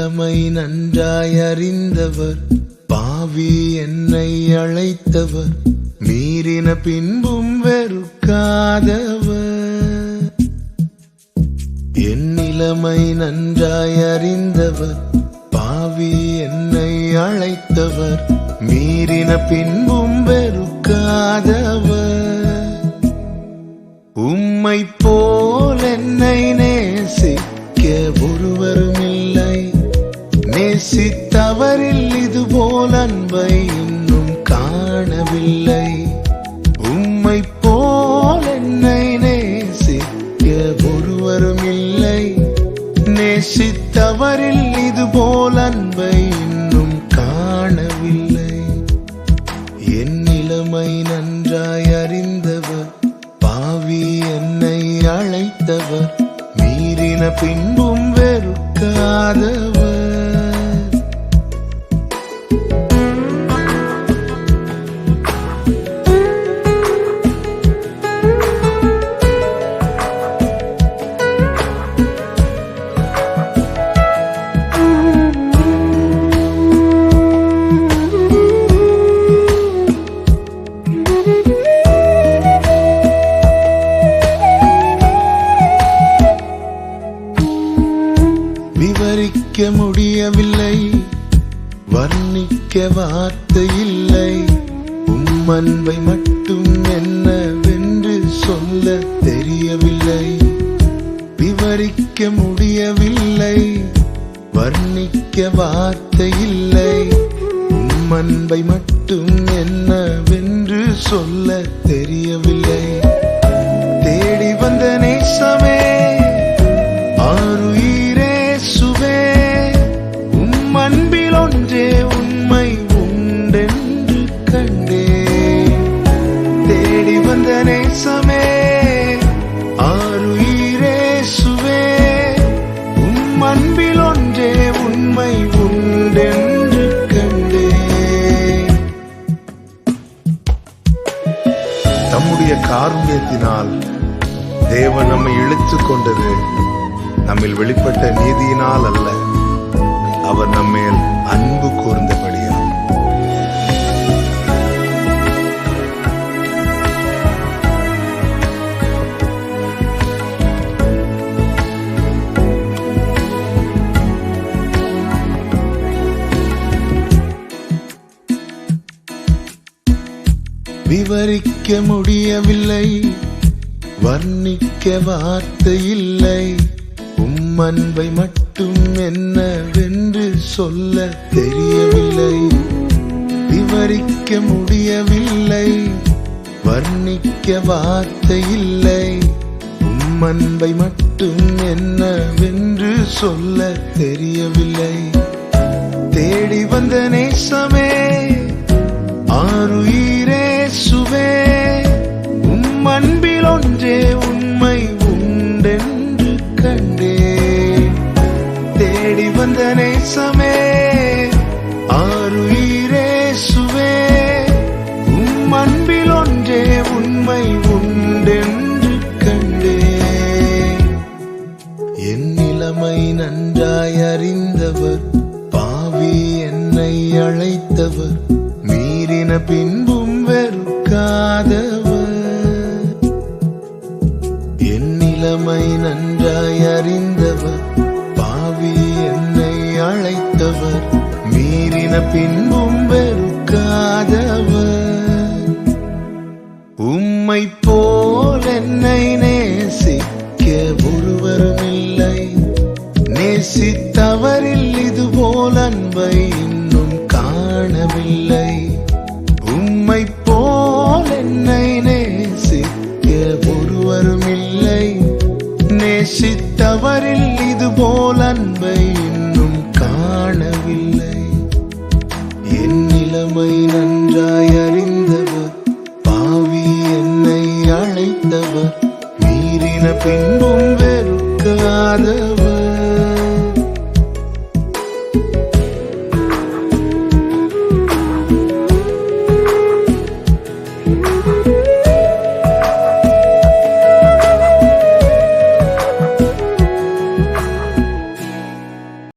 நிலைமை நன்றாய் அறிந்தவர். பாவி என்னை அழைத்தவர். மீறின பின்பும் வெறுக்காதவர். என் நிலைமை நன்றாய் அறிந்தவர். பாவி என்னை அழைத்தவர். மீறின பின்பும் வெறுக்காதவர். உம்மை போல் என்னை நேசி அழைத்தவர் மீறின பின்பும் வெறுக்காதவர். முடியவில்லை. வர்ணிக்க வார்த்தை இல்லை. உம் அன்பை மட்டும் என்னவென்று சொல்ல தெரியவில்லை. விவரிக்க முடியவில்லை. வர்ணிக்க வார்த்தை இல்லை. உம் அன்பை மட்டும் என்னவென்று சொல்ல தெரியவில்லை. தம்முடைய காருண்யத்தினால் தேவன் நம்மை இழுத்துக் கொண்டது. நம்மில் வெளிப்பட்ட நீதியினால் அல்ல. விவரிக்க முடியவில்லை. வர்ணிக்க வார்த்தை இல்லை. உம்மன்பை மட்டும் என்னவென்று சொல்ல தெரியவில்லை. விவரிக்க முடியவில்லை. வர்ணிக்க வார்த்தை இல்லை. உம்மன்பை மட்டும் என்னவென்று சொல்ல தெரியவில்லை. தேடி வந்த நேசமே அழைத்தவர் பாவி என்னை அழைத்தவர் மீறின பின்பும் வெறுக்காதவர். என் நிலைமை நன்றாய் அறிந்தவர் பாவி என்னை அழைத்தவர் மீறின பின்பும் வெறுக்காதவர். உம்மை போ நேசித்தவரில் இது போல் அன்பை இன்னும் காணவில்லை. உம்மை போல் என்னை நேசிக்க ஒருவரும் இல்லை. நேசித்தவரில் இது போல் அன்பை இன்னும் காணவில்லை. என் நிலைமை நன்றாய் அறிந்தவர் பாவி என்னை அழைத்தவர். மீறின பின்பும் வெறுக்காதவர்.